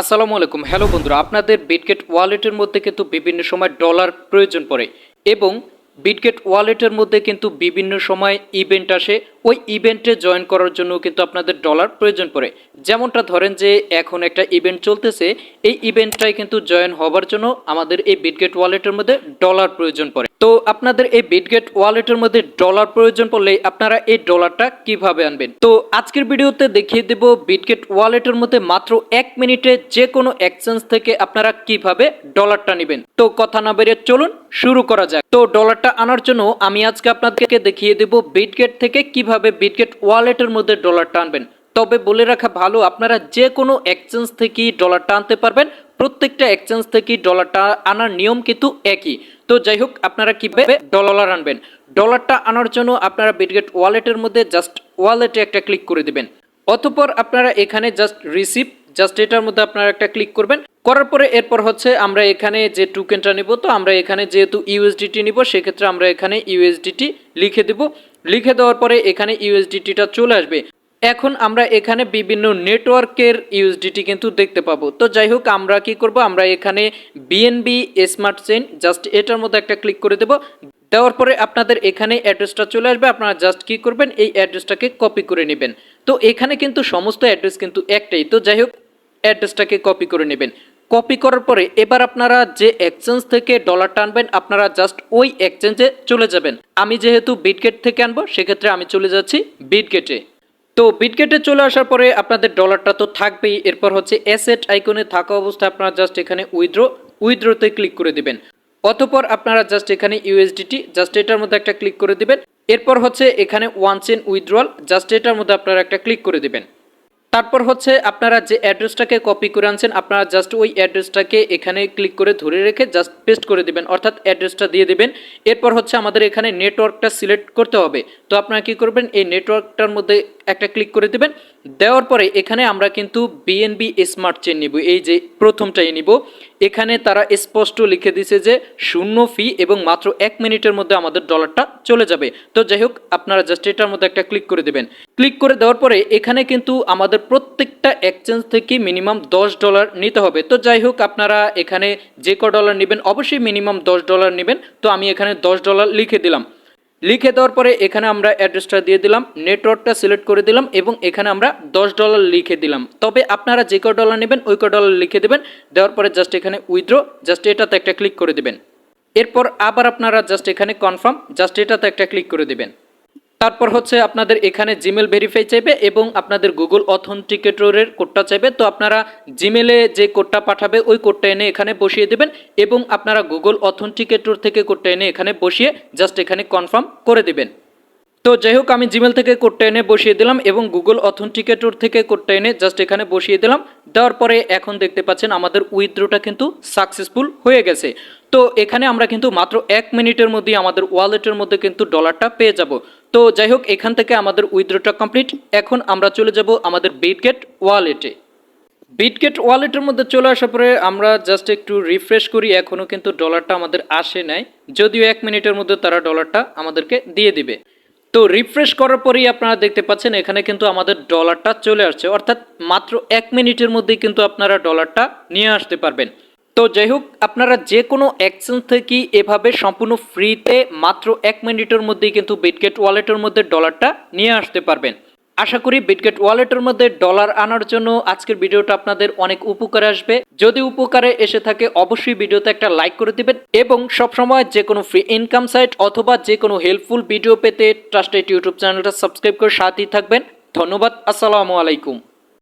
আসসালামু আলাইকুম। হ্যালো বন্ধুরা, আপনাদের বিটগেট ওয়ালেটের মধ্যে কিন্তু বিভিন্ন সময় ডলার প্রয়োজন পড়ে এবং বিটগেট ওয়ালেটের মধ্যে কিন্তু বিভিন্ন সময় ইভেন্ট আসে। ওই ইভেন্টে জয়েন করার জন্য কিন্তু আপনাদের ডলার প্রয়োজন পড়ে। যেমনটা ধরেন যে, এখন একটা ইভেন্ট চলতেছে, এই ইভেন্টটাই কিন্তু জয়েন হবার জন্য আমাদের এই বিটগেট ওয়ালেটের মধ্যে ডলার প্রয়োজন পড়ে। তো আপনাদের এই বিটগেট ওয়ালেটের মধ্যে ডলার প্রয়োজন পড়লে আপনারা এই ডলারটা কীভাবে আনবেন? তো আজকের ভিডিওতে দেখিয়ে দেব বিটগেট ওয়ালেটের মধ্যে মাত্র এক মিনিটে যে কোনো এক্সচেঞ্জ থেকে আপনারা কীভাবে ডলারটা নেবেন। তো কথা না বেরিয়ে চলুন শুরু করা যাক। তো ডলারটা আনার জন্য আমি আজকে আপনাদেরকে দেখিয়ে দেব বিটগেট থেকে কীভাবে বিটগেট ওয়ালেটের মধ্যে ডলারটা আনবেন। তবে বলে রাখা ভালো, আপনারা যে কোনো এক্সচেঞ্জ থেকেই ডলারটা আনতে পারবেন। প্রত্যেকটা এক্সচেঞ্জ থেকেই ডলারটা আনার নিয়ম কিন্তু একই। তো যাই হোক, আপনারা কীভাবে ডলার আনবেন? ডলারটা আনার জন্য আপনারা বিটগেট ওয়ালেটের মধ্যে জাস্ট ওয়ালেটে একটা ক্লিক করে দিবেন। অতঃপর আপনারা এখানে জাস্ট রিসিভ জাস্ট এটার মধ্যে আপনারা একটা ক্লিক করবেন। করার পরে এরপর হচ্ছে আমরা এখানে যে টোকেনটা নিব, তো আমরা এখানে যেহেতু ইউএসডিটি নিব, সেক্ষেত্রে আমরা এখানে ইউএসডিটি লিখে দেব। লিখে দেওয়ার পরে এখানে ইউএসডিটিটা চলে আসবে। এখন আমরা এখানে বিভিন্ন নেটওয়ার্কের ইউএসডিটি কিন্তু দেখতে পাবো। তো যাই হোক, আমরা কি করব? আমরা এখানে বিএনবি স্মার্ট চেইন জাস্ট এটার মধ্যে একটা ক্লিক করে দেব। দেওয়ার পরে আপনাদের এখানে অ্যাড্রেসটা চলে আসবে। আপনারা জাস্ট কি করবেন? এই অ্যাড্রেসটাকে কপি করে নেবেন। তো এখানে কিন্তু সমস্ত অ্যাড্রেস কিন্তু একটাই। তো যাই হোক অ্যাড্রেসটাকে কপি করে নেবেন। কপি করার পরে এবার আপনারা যে এক্সচেঞ্জ থেকে ডলারটা আনবেন, আপনারা জাস্ট ওই এক্সচেঞ্জে চলে যাবেন। আমি যেহেতু বিটগেট থেকে আনব, সেক্ষেত্রে আমি চলে যাচ্ছি বিটগেটে তো বিটগেটে চলে আসার পরে আপনাদের ডলারটা তো থাকবেই। এরপর হচ্ছে অ্যাসেট আইকনে থাকা অবস্থায় আপনারা জাস্ট এখানে উইথড্র উইথড্রতে ক্লিক করে দিবেন। অতপর আপনারা জাস্ট এখানে ইউএসডিটি জাস্ট এটার মধ্যে একটা ক্লিক করে দিবেন। এরপর হচ্ছে এখানে ওয়ান চেন উইথড্রয়াল জাস্ট এটার মধ্যে আপনারা একটা ক্লিক করে দিবেন। তারপর হচ্ছে আপনারা যে অ্যাড্রেসটাকে কপি করে আনছেন, আপনারা জাস্ট ওই অ্যাড্রেসটাকে এখানে ক্লিক করে ধরে রেখে জাস্ট পেস্ট করে দিবেন, অর্থাৎ অ্যাড্রেসটা দিয়ে দিবেন। এরপর হচ্ছে আমাদের এখানে নেটওয়ার্কটা সিলেক্ট করতে হবে। তো আপনারা কি করবেন? এই নেটওয়ার্কটার মধ্যে একটা ক্লিক করে দেবেন। দেওয়ার পরে এখানে আমরা কিন্তু বিএনবি স্মার্ট চেন নিব। এই যে প্রথমটাই নিব। এখানে তারা স্পষ্ট লিখে দিছে যে শূন্য ফি এবং মাত্র এক মিনিটের মধ্যে আমাদের ডলারটা চলে যাবে। তো যাই হোক, আপনারা জাস্ট এটার মধ্যে একটা ক্লিক করে দেবেন। ক্লিক করে দেওয়ার পরে এখানে কিন্তু আমাদের প্রত্যেকটা এক্সচেঞ্জ থেকে মিনিমাম দশ ডলার নিতে হবে। তো যাই হোক, আপনারা এখানে যে ক ডলার নেবেন, অবশ্যই মিনিমাম দশ ডলার নেবেন। তো আমি এখানে দশ ডলার লিখে দিলাম। লিখে দেওয়ার পরে এখানে আমরা অ্যাড্রেসটা দিয়ে দিলাম, নেটওয়ার্কটা সিলেক্ট করে দিলাম এবং এখানে আমরা দশ ডলার লিখে দিলাম। তবে আপনারা যে ক ডলার নেবেন ওই ক ডলার লিখে দেবেন, দেওয়ার পরে জাস্ট এখানে উইথড্র জাস্ট এটাতে একটা ক্লিক করে দেবেন। এরপর আবার আপনারা জাস্ট এখানে কনফার্ম জাস্ট এটাতে একটা ক্লিক করে দেবেন। তারপর হচ্ছে আপনাদের এখানে জিমেল ভেরিফাই চাইবে এবং আপনাদের গুগল অথেন্টিকেটরের কোডটা চাইবে। তো আপনারা জিমেলে যে কোডটা পাঠাবে, ওই কোডটা এনে এখানে বসিয়ে দেবেন এবং আপনারা গুগল অথেন্টিকেটর থেকে কোডটা এনে এখানে বসিয়ে জাস্ট এখানে কনফার্ম করে দেবেন। তো যাই হোক, আমি জিমেল থেকে কোডটা এনে বসিয়ে দিলাম এবং গুগল অথেন্টিকেটর থেকে কোডটা এনে জাস্ট এখানে বসিয়ে দিলাম। দেওয়ার পরে এখন দেখতে পাচ্ছেন আমাদের উইথড্রোটা কিন্তু সাকসেসফুল হয়ে গেছে। তো এখানে আমরা কিন্তু মাত্র এক মিনিটের মধ্যেই আমাদের ওয়ালেটের মধ্যে কিন্তু ডলারটা পেয়ে যাব। তো যাই হোক, এখান থেকে আমাদের উইথড্রোটা কমপ্লিট এখন আমরা চলে যাব আমাদের বিটগেট ওয়ালেটে বিটগেট ওয়ালেটের মধ্যে চলে আসার পরে আমরা জাস্ট একটু রিফ্রেশ করি এখনও কিন্তু ডলারটা আমাদের আসে নাই। যদিও এক মিনিটের মধ্যে তারা ডলারটা আমাদেরকে দিয়ে দিবে। তো রিফ্রেশ করার পরেই আপনারা দেখতে পাচ্ছেন, এখানে কিন্তু আমাদের ডলারটা চলে আসছে। অর্থাৎ মাত্র এক মিনিটের মধ্যেই কিন্তু আপনারা ডলারটা নিয়ে আসতে পারবেন। তো যাই হোক আপনারা যে কোনো এক্সচেঞ্জ থেকেই এভাবে সম্পূর্ণ ফ্রিতে মাত্র এক মিনিটের মধ্যেই কিন্তু বিটগেট ওয়ালেটের মধ্যে ডলারটা নিয়ে আসতে পারবেন। আশা করি বিটগেট ওয়ালেটের মধ্যে ডলার আনার জন্য আজকের ভিডিওটা আপনাদের অনেক উপকারে আসবে। যদি উপকারে এসে থাকে, অবশ্যই ভিডিওতে একটা লাইক করে দিবেন এবং সবসময় যে কোনো ফ্রি ইনকাম সাইট অথবা যে কোনো হেল্পফুল ভিডিও পেতে ট্রাস্টেড ইউটিউব চ্যানেলটা সাবস্ক্রাইব করে সাথেই থাকবেন। ধন্যবাদ, আসসালামু আলাইকুম।